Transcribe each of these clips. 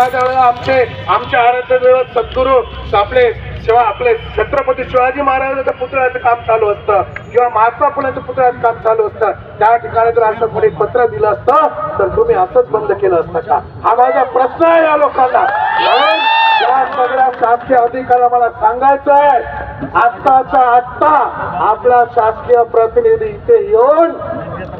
आमचे आमचे आराध्य दैवत सद्गुरू आपले शिवा आपले छत्रपती शिवाजी महाराजांच्या पुतळ्याचं काम चालू असतं. किंवा महात्मा फुलांच्या पुतळ्याचं काम चालू असतं. त्या ठिकाणी जर असं कोणी पत्र दिलं असतं तर तुम्ही असंच बंद केलं असतं का? हा माझा प्रश्न आहे या लोकांना. या सगळ्या शासकीय अधिकाऱ्या मला सांगायचं आहे आत्ताचा आत्ता आपला शासकीय प्रतिनिधी इथे येऊन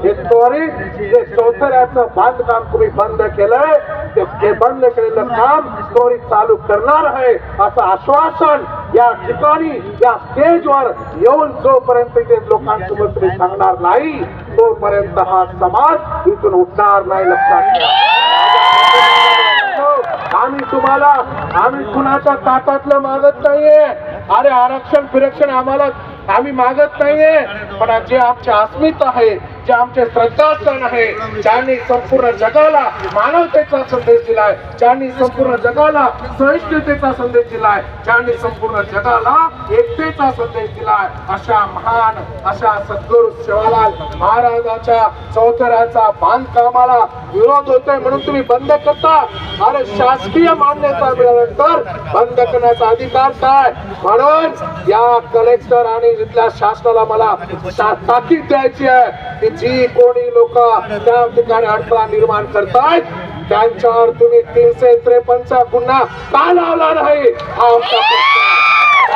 हे त्वरित जे चौथऱ्याचं बांधकाम तुम्ही बंद केलंय. ते बंद केलेलं काम त्वरित चालू करणार आहे असं आश्वासन या ठिकाणी या स्टेजवर येऊन जोपर्यंत ते लोकांसोबत मी सांगणार नाही तोपर्यंत हा समाज इथून उठणार नाही लक्षात घ्या आम्ही तुम्हाला आम्ही कुणाच्या ताटातलं मागत नाहीये. अरे आरक्षण फिरक्षण आम्हाला आम्ही मागत नाहीये. पण जे आमचे अस्मिता आहे जे आमचे श्रद्धास्थान आहे ज्यांनी संपूर्ण जगाला मानवतेचा संदेश दिलाय ज्यांनी संपूर्ण जगाला सहिष्णुतेचा संदेश दिलाय ज्यांनी संपूर्ण जगाला एकतेचा संदेश दिला अशा महान अशा सद्गुरु शिवालाल महाराजाच्या चौथऱ्याचा बांधकामाला विरोध होतोय म्हणून तुम्ही बंद करता. अरे शासकीय मान्यता मिळाल्यानंतर बंद करण्याचा अधिकार काय? म्हणून या कलेक्टर आणि इथल्या शासनाला मला ताकीद द्यायची आहे की जी कोणी लोक त्या ठिकाणी अडथळा निर्माण करतायत त्यांच्यावर तुम्ही तीनशे त्रेपन्नचा गुन्हा का लावला नाही? हा आमचा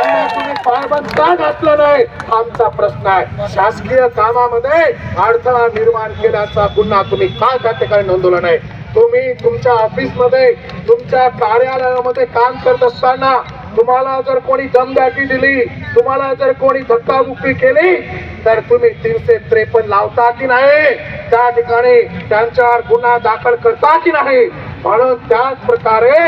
प्रश्न तुम्ही पायबंद का घातलं नाही? आमचा प्रश्न आहे. शासकीय कामामध्ये अडथळा निर्माण केल्याचा गुन्हा तुम्ही का त्या ठिकाणी नोंदवला नाही? तुम्ही तुमच्या ऑफिसमध्ये तुमच्या कार्यालयामध्ये काम करत असताना तुम्हाला जर कोणी दमदाटी दिली तुम्हाला जर कोणी धक्काबुक्की केली तर तुम्ही तीनशे त्रेपन्न लावता की नाही? त्या ठिकाणी त्यांच्यावर गुन्हा दाखल करता की नाही? म्हणून त्याच प्रकारे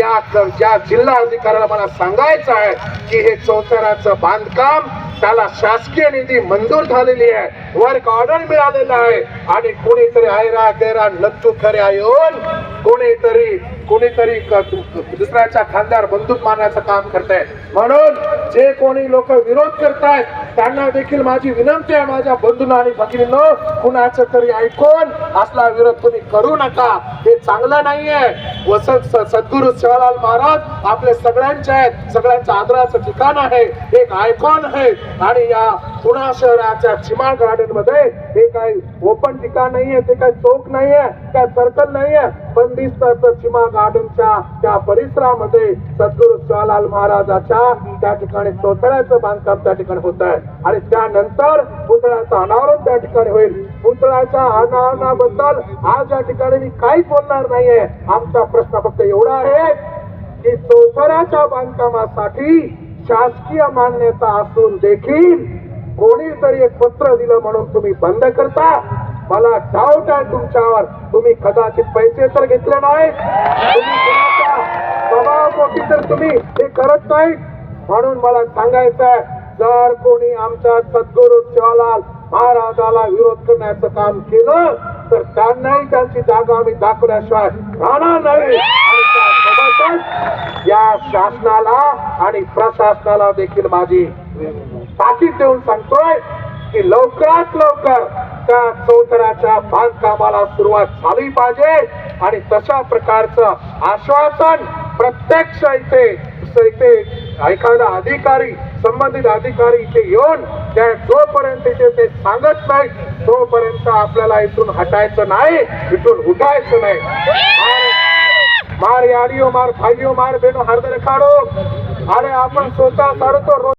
या ज्या जिल्हा अधिकाऱ्याला मला सांगायचं आहे की हे चौथऱ्याचं बांधकाम त्याला शासकीय निधी मंजूर झालेली आहे. वर्क ऑर्डर मिळालेला आहे. आणि कोणीतरी आयरा गैरा नच्चू खऱ्या येऊन कोणीतरी कोणीतरी दुसऱ्याच्या खांद्यावर बंदूक मारण्याचं काम करताय. म्हणून जे कोणी लोक विरोध करतायत त्यांना देखील माझी विनंती आहे माझ्या बंधूंना आणि भगिनींनो कुणाचं तरी ऐकून असला विरोध तुम्ही करू नका. हे चांगलं नाहीये. वसंत सद्गुरु सद्गुरू शिवालाल महाराज आपले सगळ्यांचे आहेत. सगळ्यांचं आदराचं ठिकाण आहे. एक आयकॉन आहे. आणि या पुणा शहराच्या चिमाळ गार्डनमध्ये हे काही ओपन ठिकाण नाहीये ते काही चौक नाहीये काय सर्कल नाहीये. बंदिस्त असं चिमा गार्डनच्या त्या परिसरामध्ये सद्गुरु शिवालाल महाराजाच्या त्या ठिकाणी चौतळ्याचं बांधकाम त्या ठिकाणी होत आहे. आणि त्यानंतर पुतळ्याचं अनावरण त्या ठिकाणी होईल. पुतळ्याच्या अनावरणाबद्दल आज या ठिकाणी मी काहीच बोलणार नाहीये. आमचा प्रश्न फक्त एवढा आहे की चौतळ्याच्या बांधकामासाठी शासकीय मान्यता असून देखील कोणीतरी एक पत्र दिलं म्हणून तुम्ही बंद करता. मला डाऊट आहे तुमच्यावर. तुम्ही कदाचित पैसे तर घेतले नाही तुम्ही तर तुम्ही. हे करत नाही. म्हणून मला सांगायचं आहे जर कोणी आमच्या सद्गुरू शिवालाल महाराजाला विरोध करण्याचं काम केलं तर त्यांनाही त्यांची जागा आम्ही दाखवल्याशिवाय राहणार नाही. या शासनाला आणि प्रशासनाला देखील माझी ताकीद देऊन सांगतोय की लवकरात लवकर त्या चौथऱ्याच्या बांधकामाला सुरुवात झाली पाहिजे. आणि तशा प्रकारचं आश्वासन प्रत्यक्ष इथे इथे एखादा अधिकारी संबंधित अधिकारी इथे येऊन त्या जोपर्यंत इथे ते सांगत नाही तोपर्यंत आपल्याला इथून हटायचं नाही इथून उठायचं नाही. मार- यारिओ मार भाईओ मार बेनो हरदर काढो. अरे आपण स्वतः सारतो